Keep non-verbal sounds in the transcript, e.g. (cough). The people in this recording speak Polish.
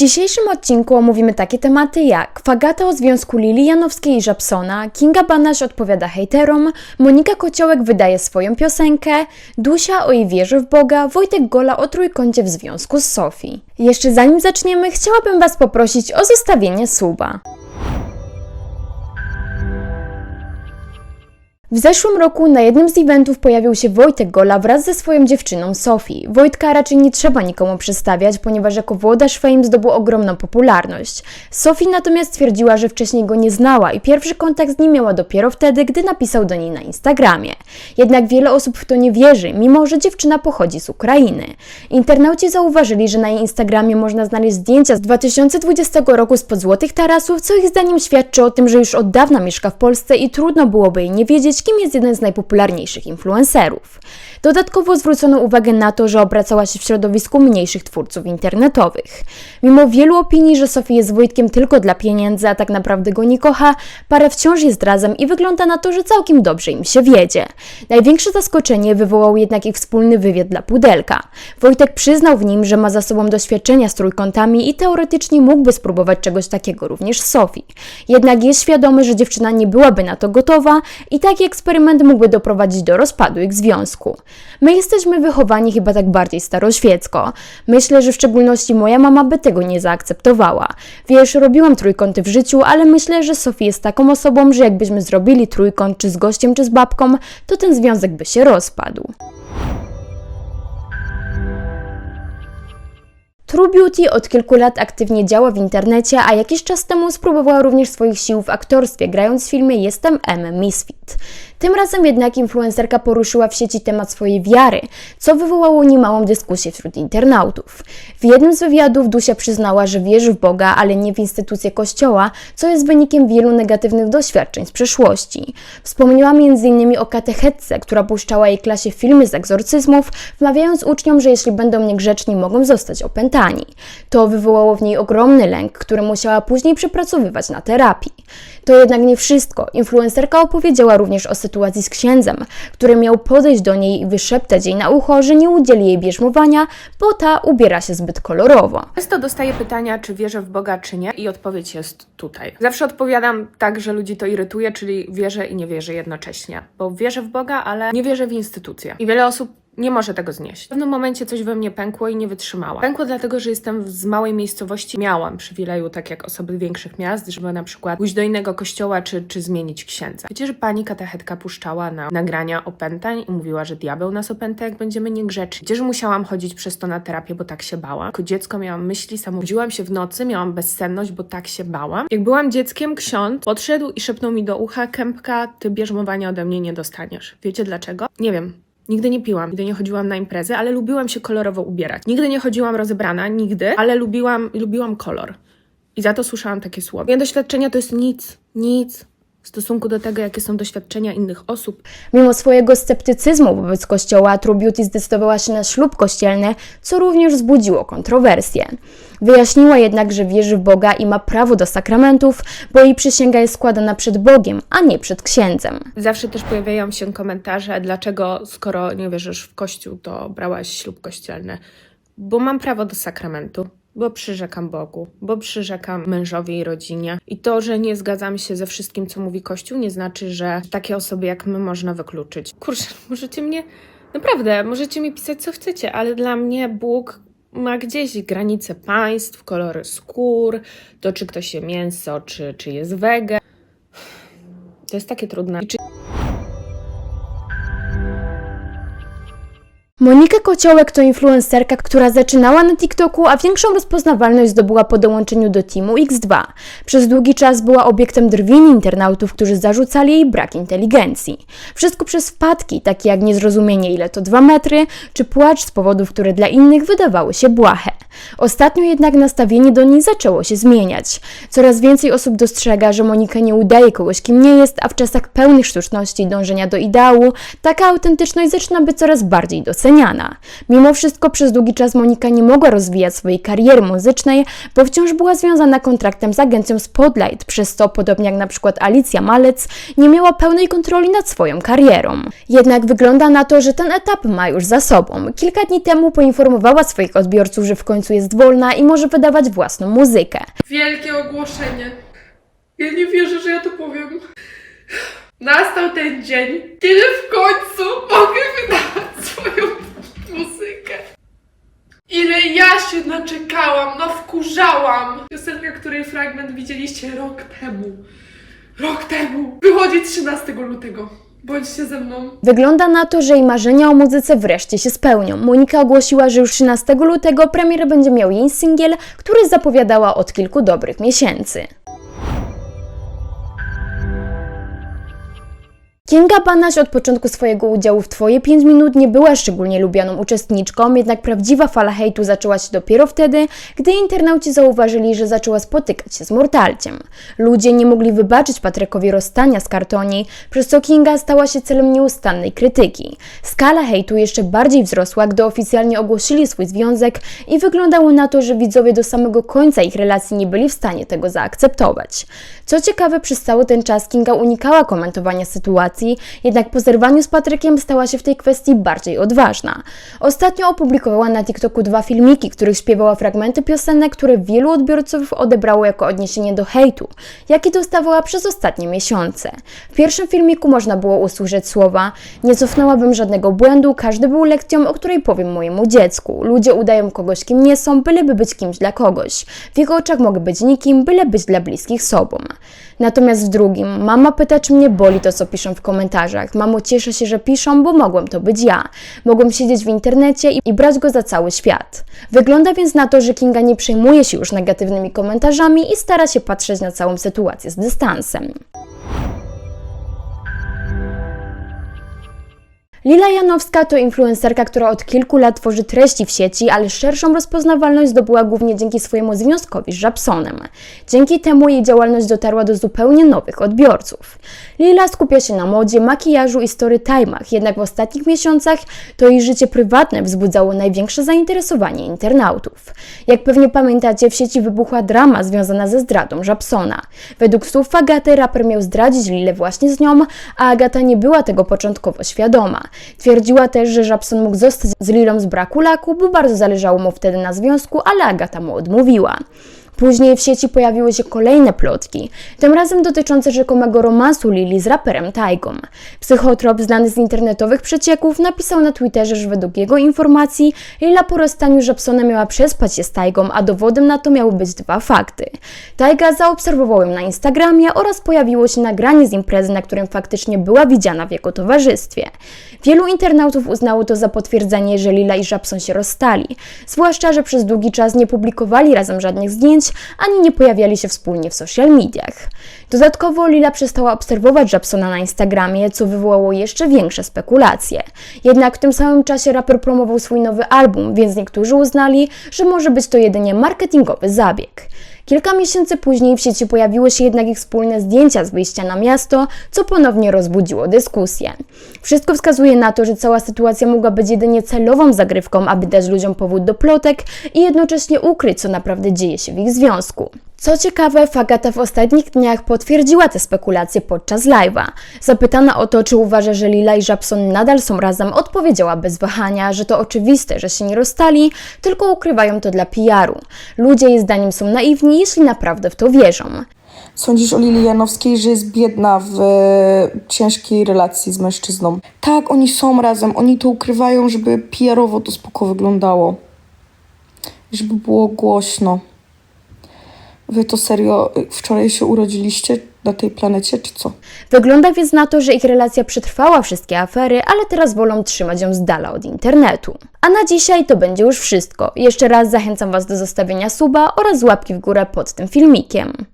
dzisiejszym odcinku omówimy takie tematy jak Fagata o związku Lili Janowskiej i Żabsona, Kinga Banasz odpowiada hejterom, Monika Kociołek wydaje swoją piosenkę, Dusia o jej wierze w Boga, Wojtek Gola o trójkącie w związku z Sofii. Jeszcze zanim zaczniemy, chciałabym Was poprosić o zostawienie suba. W zeszłym roku na jednym z eventów pojawił się Wojtek Gola wraz ze swoją dziewczyną Sofii. Wojtka raczej nie trzeba nikomu przedstawiać, ponieważ jako włodarz Fame zdobył ogromną popularność. Sofii natomiast twierdziła, że wcześniej go nie znała i pierwszy kontakt z nim miała dopiero wtedy, gdy napisał do niej na Instagramie. Jednak wiele osób w to nie wierzy, mimo że dziewczyna pochodzi z Ukrainy. Internauci zauważyli, że na jej Instagramie można znaleźć zdjęcia z 2020 roku spod Złotych Tarasów, co ich zdaniem świadczy o tym, że już od dawna mieszka w Polsce i trudno byłoby jej nie wiedzieć, kim jest jeden z najpopularniejszych influencerów. Dodatkowo zwrócono uwagę na to, że obracała się w środowisku mniejszych twórców internetowych. Mimo wielu opinii, że Sofia jest Wojtkiem tylko dla pieniędzy, a tak naprawdę go nie kocha, parę wciąż jest razem i wygląda na to, że całkiem dobrze im się wiedzie. Największe zaskoczenie wywołał jednak ich wspólny wywiad dla Pudelka. Wojtek przyznał w nim, że ma za sobą doświadczenia z trójkątami i teoretycznie mógłby spróbować czegoś takiego również z Sofii. Jednak jest świadomy, że dziewczyna nie byłaby na to gotowa i taki eksperyment mógłby doprowadzić do rozpadu ich związku. My jesteśmy wychowani chyba tak bardziej staroświecko. Myślę, że w szczególności moja mama by tego nie zaakceptowała. Wiesz, robiłam trójkąty w życiu, ale myślę, że Sofia jest taką osobą, że jakbyśmy zrobili trójkąt czy z gościem, czy z babką, to ten związek by się rozpadł. True Beauty od kilku lat aktywnie działa w internecie, a jakiś czas temu spróbowała również swoich sił w aktorstwie, grając w filmie Jestem M. Misfit. Tym razem jednak influencerka poruszyła w sieci temat swojej wiary, co wywołało niemałą dyskusję wśród internautów. W jednym z wywiadów Dusia przyznała, że wierzy w Boga, ale nie w instytucje Kościoła, co jest wynikiem wielu negatywnych doświadczeń z przeszłości. Wspomniała m.in. o katechetce, która puszczała jej klasie filmy z egzorcyzmów, wmawiając uczniom, że jeśli będą niegrzeczni, mogą zostać opętani. To wywołało w niej ogromny lęk, który musiała później przepracowywać na terapii. To jednak nie wszystko. Influencerka opowiedziała również o sytuacji z księdzem, który miał podejść do niej i wyszeptać jej na ucho, że nie udzieli jej bierzmowania, bo ta ubiera się zbyt kolorowo. Często dostaję pytania, czy wierzę w Boga, czy nie, i odpowiedź jest tutaj. Zawsze odpowiadam tak, że ludzi to irytuje, czyli wierzę i nie wierzę jednocześnie. Bo wierzę w Boga, ale nie wierzę w instytucje. I wiele osób nie może tego znieść. W pewnym momencie coś we mnie pękło i nie wytrzymała. Pękło dlatego, że jestem z małej miejscowości. Miałam przywileju, tak jak osoby większych miast, żeby na przykład pójść do innego kościoła, czy, czy zmienić księdza. Wiecie, że pani katechetka puszczała na nagrania opętań i mówiła, że diabeł nas opęta, jak będziemy niegrzeczni. Wiecie, że musiałam chodzić przez to na terapię, bo tak się bałam. Jako dziecko miałam myśli samobudziłam się w nocy, miałam bezsenność, bo tak się bałam. Jak byłam dzieckiem, ksiądz podszedł i szepnął mi do ucha, kępka, ty bierzmowania ode mnie nie dostaniesz. Wiecie dlaczego? Nie wiem. Nigdy nie piłam, nigdy nie chodziłam na imprezy, ale lubiłam się kolorowo ubierać. Nigdy nie chodziłam rozebrana, nigdy, ale lubiłam, lubiłam kolor. I za to słyszałam takie słowa. Moje doświadczenia to jest nic, nic w stosunku do tego, jakie są doświadczenia innych osób. Mimo swojego sceptycyzmu wobec kościoła, True Beauty zdecydowała się na ślub kościelny, co również wzbudziło kontrowersje. Wyjaśniła jednak, że wierzy w Boga i ma prawo do sakramentów, bo jej przysięga jest składana przed Bogiem, a nie przed księdzem. Zawsze też pojawiają się komentarze, dlaczego skoro nie wierzysz w kościół, to brałaś ślub kościelny. Bo mam prawo do sakramentu. Bo przyrzekam Bogu, bo przyrzekam mężowi i rodzinie. I to, że nie zgadzam się ze wszystkim, co mówi Kościół, nie znaczy, że takie osoby jak my można wykluczyć. Kurczę, (laughs) możecie mnie, naprawdę, możecie mi pisać co chcecie, ale dla mnie Bóg ma gdzieś granice państw, kolory skór, to czy ktoś je mięso, czy, czy jest wege. To jest takie trudne. Monika Kociołek to influencerka, która zaczynała na TikToku, a większą rozpoznawalność zdobyła po dołączeniu do teamu X2. Przez długi czas była obiektem drwin internautów, którzy zarzucali jej brak inteligencji. Wszystko przez wpadki, takie jak niezrozumienie ile to 2 metry, czy płacz z powodów, które dla innych wydawały się błahe. Ostatnio jednak nastawienie do niej zaczęło się zmieniać. Coraz więcej osób dostrzega, że Monika nie udaje kogoś, kim nie jest, a w czasach pełnych sztuczności i dążenia do ideału, taka autentyczność zaczyna być coraz bardziej doceniana. Doceniana. Mimo wszystko przez długi czas Monika nie mogła rozwijać swojej kariery muzycznej, bo wciąż była związana kontraktem z agencją Spotlight, przez co, podobnie jak na przykład Alicja Malec, nie miała pełnej kontroli nad swoją karierą. Jednak wygląda na to, że ten etap ma już za sobą. Kilka dni temu poinformowała swoich odbiorców, że w końcu jest wolna i może wydawać własną muzykę. Wielkie ogłoszenie. Ja nie wierzę, że ja to powiem. Nastał ten dzień, kiedy w końcu mogę wydawać swoją muzykę. Ile ja się naczekałam, nawkurzałam. Piosenka, której fragment widzieliście rok temu. Rok temu. Wychodzi 13 lutego. Bądźcie ze mną. Wygląda na to, że jej marzenia o muzyce wreszcie się spełnią. Monika ogłosiła, że już 13 lutego premierę będzie miał jej singiel, który zapowiadała od kilku dobrych miesięcy. Kinga Banaś od początku swojego udziału w Twoje 5 minut nie była szczególnie lubianą uczestniczką, jednak prawdziwa fala hejtu zaczęła się dopiero wtedy, gdy internauci zauważyli, że zaczęła spotykać się z mortalciem. Ludzie nie mogli wybaczyć Patrykowi rozstania z kartoni, przez co Kinga stała się celem nieustannej krytyki. Skala hejtu jeszcze bardziej wzrosła, gdy oficjalnie ogłosili swój związek i wyglądało na to, że widzowie do samego końca ich relacji nie byli w stanie tego zaakceptować. Co ciekawe, przez cały ten czas Kinga unikała komentowania sytuacji, jednak po zerwaniu z Patrykiem stała się w tej kwestii bardziej odważna. Ostatnio opublikowała na TikToku dwa filmiki, których śpiewała fragmenty piosenek, które wielu odbiorców odebrało jako odniesienie do hejtu, jaki dostawała przez ostatnie miesiące. W pierwszym filmiku można było usłyszeć słowa Nie cofnęłabym żadnego błędu, każdy był lekcją, o której powiem mojemu dziecku. Ludzie udają kogoś, kim nie są, byleby być kimś dla kogoś. W jego oczach mogę być nikim, byle być dla bliskich sobą. Natomiast w drugim, mama pyta, czy mnie boli to, co piszą w komentarzach. Mamo, cieszę się, że piszą, bo mogłem to być ja. Mogłem siedzieć w internecie i, i brać go za cały świat. Wygląda więc na to, że Kinga nie przejmuje się już negatywnymi komentarzami i stara się patrzeć na całą sytuację z dystansem. Lila Janowska to influencerka, która od kilku lat tworzy treści w sieci, ale szerszą rozpoznawalność zdobyła głównie dzięki swojemu związkowi z Żabsonem. Dzięki temu jej działalność dotarła do zupełnie nowych odbiorców. Lila skupia się na modzie, makijażu i storytime'ach, jednak w ostatnich miesiącach to jej życie prywatne wzbudzało największe zainteresowanie internautów. Jak pewnie pamiętacie, w sieci wybuchła drama związana ze zdradą Żabsona. Według słów Agaty raper miał zdradzić Lilę właśnie z nią, a Agata nie była tego początkowo świadoma. Twierdziła też, że Żabson mógł zostać z Lilą z braku laku, bo bardzo zależało mu wtedy na związku, ale Agata mu odmówiła. Później w sieci pojawiły się kolejne plotki, tym razem dotyczące rzekomego romansu Lili z raperem Taigą. Psychotrop znany z internetowych przecieków napisał na Twitterze, że według jego informacji Lila po rozstaniu Żabsona miała przespać się z Taigą, a dowodem na to miały być dwa fakty. Taiga zaobserwował ją na Instagramie oraz pojawiło się nagranie z imprezy, na którym faktycznie była widziana w jego towarzystwie. Wielu internautów uznało to za potwierdzenie, że Lila i Żabson się rozstali, zwłaszcza, że przez długi czas nie publikowali razem żadnych zdjęć, ani nie pojawiali się wspólnie w social mediach. Dodatkowo Lila przestała obserwować Żabsona na Instagramie, co wywołało jeszcze większe spekulacje. Jednak w tym samym czasie raper promował swój nowy album, więc niektórzy uznali, że może być to jedynie marketingowy zabieg. Kilka miesięcy później w sieci pojawiły się jednak ich wspólne zdjęcia z wyjścia na miasto, co ponownie rozbudziło dyskusję. Wszystko wskazuje na to, że cała sytuacja mogła być jedynie celową zagrywką, aby dać ludziom powód do plotek i jednocześnie ukryć, co naprawdę dzieje się w ich związku. Co ciekawe, Fagata w ostatnich dniach potwierdziła te spekulacje podczas live'a. Zapytana o to, czy uważa, że Lila i Żabson nadal są razem, odpowiedziała bez wahania, że to oczywiste, że się nie rozstali, tylko ukrywają to dla PR-u. Ludzie jej zdaniem są naiwni, jeśli naprawdę w to wierzą. Sądzisz o Lili Janowskiej, że jest biedna w e, ciężkiej relacji z mężczyzną? Tak, oni są razem, oni to ukrywają, żeby PR-owo to spoko wyglądało. Żeby było głośno. Wy to serio y, wczoraj się urodziliście na tej planecie, czy co? Wygląda więc na to, że ich relacja przetrwała wszystkie afery, ale teraz wolą trzymać ją z dala od internetu. A na dzisiaj to będzie już wszystko. Jeszcze raz zachęcam Was do zostawienia suba oraz łapki w górę pod tym filmikiem.